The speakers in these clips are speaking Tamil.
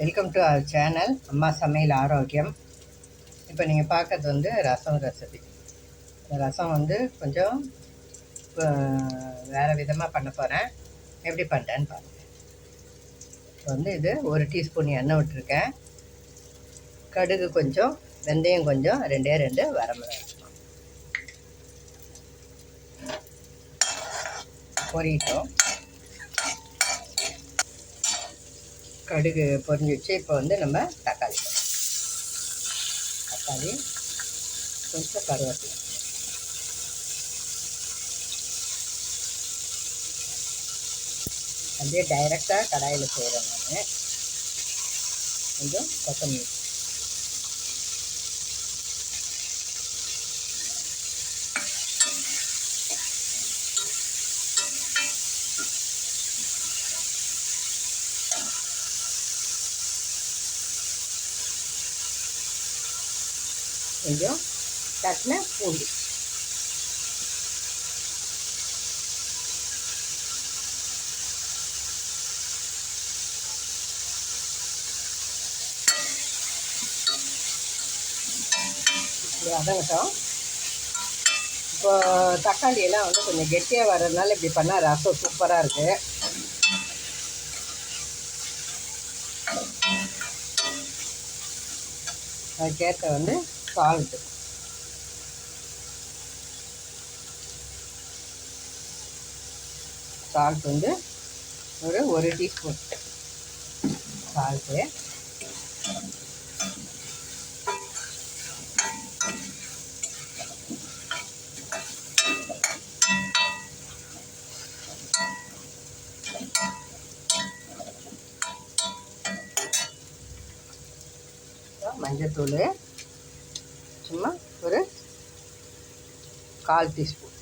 வெல்கம் டு அவர் சேனல் அம்மா சமையல் ஆரோக்கியம் இப்போ நீங்கள் பார்க்கறது வந்து ரசம் ரெசிபி. இந்த ரசம் வந்து கொஞ்சம் வேறு விதமாக பண்ண போகிறேன் எப்படி பண்ணுறேன்னு பாருங்கள் இப்போ வந்து இது ஒரு டீஸ்பூன் எண்ணெய் விட்டுருக்கேன். கடுகு கொஞ்சம் வெந்தயம் கொஞ்சம் ரெண்டே ரெண்டு வரமிளகா பொரியட்டும் கடுகு பொரிஞ்சிச்சு இப்போ வந்து நம்ம தக்காளி. தக்காளி கொஞ்சம் கருவேப்பிலை. அப்படியே டைரெக்டாக கடாயில் செய்கிறேன் நான் கொஞ்சம் கொத்தமல்லி. கொஞ்சம் தட்டின பூண்டு. இப்படி வதங்கட்டும் இப்போ தக்காளி எல்லாம் வந்து கொஞ்சம் கெட்டியாக வர்றதுனால இப்படி பண்ணால் ரசம் சூப்பராக இருக்குது அதுக்கேற்ற வந்து சால்ட்டு. சால்ட் வந்து ஒரு ஒரு டீஸ்பூன். சால்ட்டு. மஞ்சத்தூள். சும்மா ஒரு கால் டீஸ்பூன்.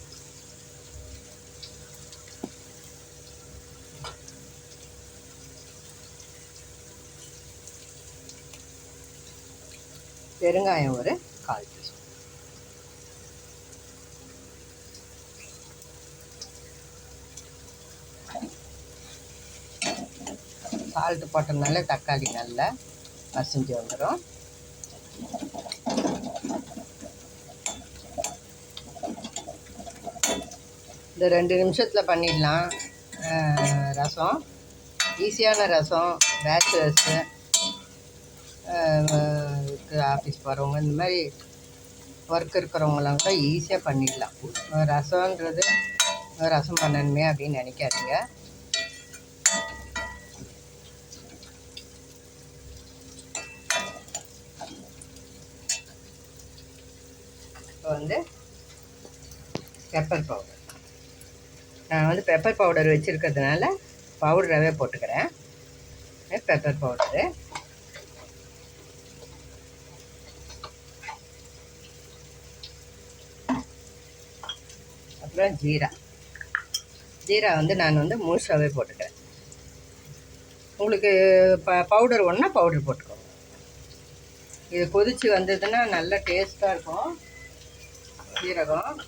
பெருங்காயம் ஒரு கால் டீஸ்பூன். சால்ட்டு போட்டதுனால தக்காளி நல்லா மசிஞ்சு வந்துடும் இந்த ரெண்டு நிமிஷத்தில் பண்ணிடலாம். ரசம். ஈஸியான ரசம் பேச்சுலர்ஸு ஆஃபீஸ் போகிறவங்க இந்த மாதிரி ஒர்க் இருக்கிறவங்களாம் கூட ஈஸியாக பண்ணிடலாம். ரசம்ன்றது ரசம் பண்ணணுமே அப்படின்னு நினைக்காதீங்க. இப்போ வந்து பெப்பர் பவுடர் நான் வந்து பெப்பர் பவுடர் வச்சுருக்கிறதுனால பவுடராகவே போட்டுக்கிறேன். பெப்பர் பவுடரு அப்புறம் ஜீரா. ஜீரா வந்து நான் வந்து முழுசாகவே போட்டுக்கிறேன். உங்களுக்கு ப பவுடர் ஒன்றா பவுடர் போட்டுக்கோங்க. இது கொதித்து வந்ததுன்னா நல்லா டேஸ்ட்டாக இருக்கும். ஜீரகம்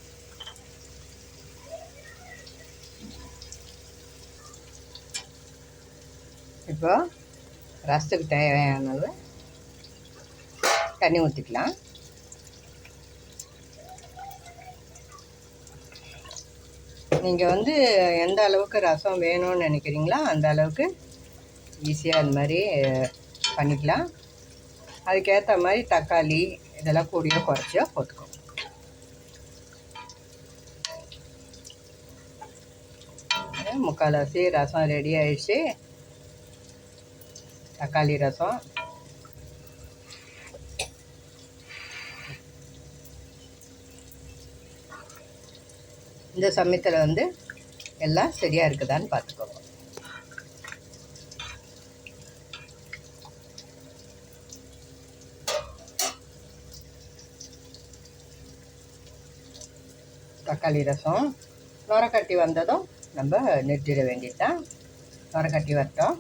இப்போ ரசத்துக்கு தேவையான அளவு தண்ணி ஊற்றிக்கலாம் நீங்கள் வந்து எந்த அளவுக்கு ரசம் வேணும்னு நினைக்கிறீங்களோ அந்த அளவுக்கு ஈஸியாக அந்த மாதிரி பண்ணிக்கலாம். அதுக்கேற்ற மாதிரி தக்காளி இதெல்லாம் கூடிய குறைச்சியோ போட்டுக்கோங்க. முக்கால்வாசி ரசம் ரெடி ஆயிடுச்சு. தக்காளி ரசம். இந்த சமயத்தில் வந்து எல்லாம் சரியாக இருக்குதான்னு பார்த்துக்கோங்க. தக்காளி ரசம். நுரக்கட்டி வந்ததும் நம்ம நிறுத்திட வேண்டியது தான் நுரக்கட்டி வரட்டும்.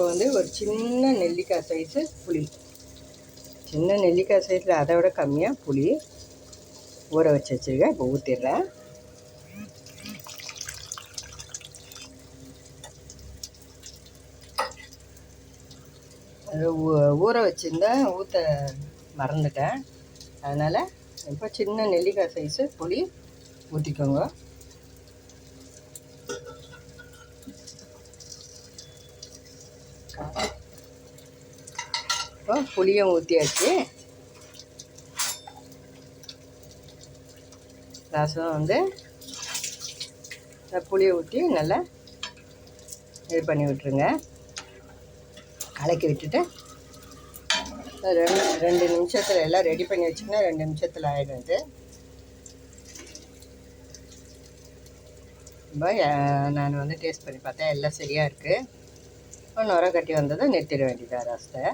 இப்போ வந்து ஒரு சின்ன நெல்லிக்காய் சைஸு புளி. சின்ன நெல்லிக்காய் சைஸில் அதை விட கம்மியாக புளி ஊற வச்சு வச்சுருக்கேன். இப்போ ஊற்றிடுறேன் அது ஊ- ஊற வச்சுருந்தேன் ஊற்ற மறந்துட்டேன். அதனால் இப்போ சின்ன நெல்லிக்காய் சைஸு புளி ஊற்றிக்கோங்க இப்போ புளியும் ஊற்றியாச்சு ரசம் வந்து புளியை ஊற்றி நல்லா இது பண்ணி விட்டுருங்க. கலக்கி விட்டுட்டு ரெண்டு ரெண்டு நிமிஷத்தில் எல்லாம் ரெடி பண்ணி வச்சிங்கன்னா ரெண்டு நிமிஷத்தில் ஆகிடும் இது ரொம்ப நான் வந்து டேஸ்ட் பண்ணி பார்த்தேன். எல்லாம் சரியாக இருக்குது இப்போ நுர கட்டி வந்ததை நிறுத்திட வேண்டியதாக ரசத்தை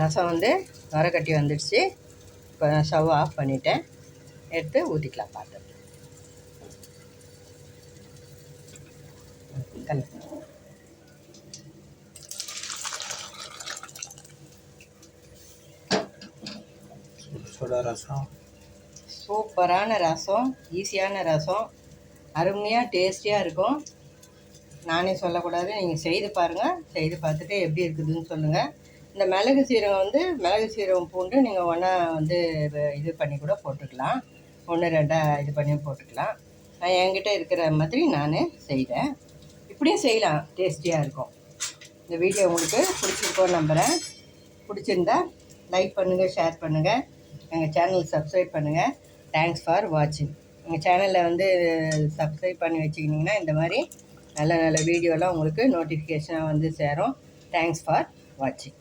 ரசம் வந்து நுர கட்டி வந்துடுச்சு. இப்போ ஸ்டவ் ஆஃப் பண்ணிட்டேன். எடுத்து ஊற்றிக்கலாம் பார்த்து கல் சுட ரசம். சூப்பரான ரசம் ஈஸியான ரசம். அருமையாக டேஸ்டியாக இருக்கும். நானே சொல்லக்கூடாது. நீங்கள் செய்து பாருங்கள் செய்து பார்த்துட்டு எப்படி இருக்குதுன்னு சொல்லுங்கள் இந்த மிளகு சீரகம் வந்து மிளகு சீரகம் பூண்டு நீங்கள் ஒன்றா வந்து இது பண்ணி கூட போட்டுக்கலாம். ஒன்று ரெண்டாக இது பண்ணி போட்டுக்கலாம். நான் என்கிட்ட இருக்கிற மாதிரி நான் செய்கிறேன் இப்படியும் செய்யலாம். டேஸ்டியாக இருக்கும். இந்த வீடியோ உங்களுக்கு பிடிச்சிருக்கோன்னு நம்புகிறேன் பிடிச்சிருந்தா லைக் பண்ணுங்கள் ஷேர் பண்ணுங்கள் எங்கள் சேனல் சப்ஸ்கிரைப் பண்ணுங்கள் தேங்க்ஸ் ஃபார் வாட்சிங் எங்கள் சேனலில் வந்து சப்ஸ்கிரைப் பண்ணி வச்சுக்கிட்டிங்கன்னா இந்த மாதிரி நல்ல நல்ல வீடியோலாம் உங்களுக்கு நோட்டிஃபிகேஷனாக வந்து சேரும். தேங்க்ஸ் ஃபார் வாட்சிங்